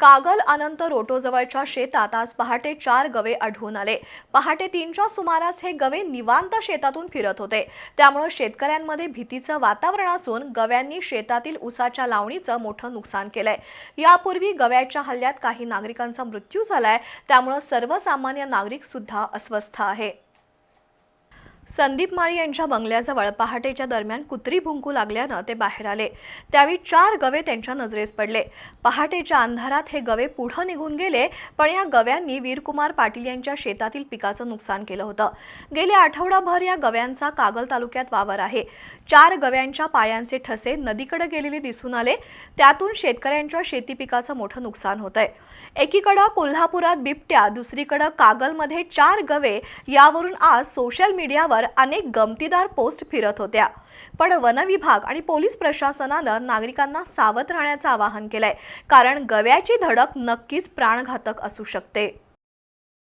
कागल अनंत रोटोजवळच्या शेतात आज पहाटे चार गवे आढळून आले. पहाटे तीनच्या सुमारास हे गवे निवांत शेतातून फिरत होते. त्यामुळे शेतकऱ्यांमध्ये भीतीचं वातावरण असून गव्यांनी शेतातील उसाच्या लावणीचं मोठं नुकसान केलंय. यापूर्वी गव्याच्या हल्ल्यात काही नागरिकांचा मृत्यू झालाय. त्यामुळे सर्वसामान्य नागरिक सुद्धा अस्वस्थ आहे. संदीप माळी यांच्या बंगल्याजवळ पहाटेच्या दरम्यान कुत्री भुंकू लागल्यानं ते बाहेर आले. त्यावेळी चार गवे त्यांच्या नजरेस पडले. पहाटेच्या अंधारात हे गवे पुढं निघून गेले पण या गव्यांनी वीरकुमार पाटील यांच्या शेतातील पिकाचं नुकसान केलं होतं. गेले आठवडाभर या गव्यांचा कागल तालुक्यात वावर आहे. चार गव्यांच्या पायांचे ठसे नदीकडे गेलेले दिसून आले. त्यातून शेतकऱ्यांच्या शेती पिकाचं मोठं नुकसान होत आहे एकीकडं कोल्हापुरात बिबट्या दुसरीकडं कागलमध्ये चार गवे. यावरून आज सोशल मीडियावर अनेक गमतीदार पोस्ट फिरत होत्या. पण वनविभाग आणि पोलीस प्रशासनानं नागरिकांना सावध राहण्याचं आवाहन केलंय. कारण गव्याची धडक नक्कीच प्राणघातक असू शकते.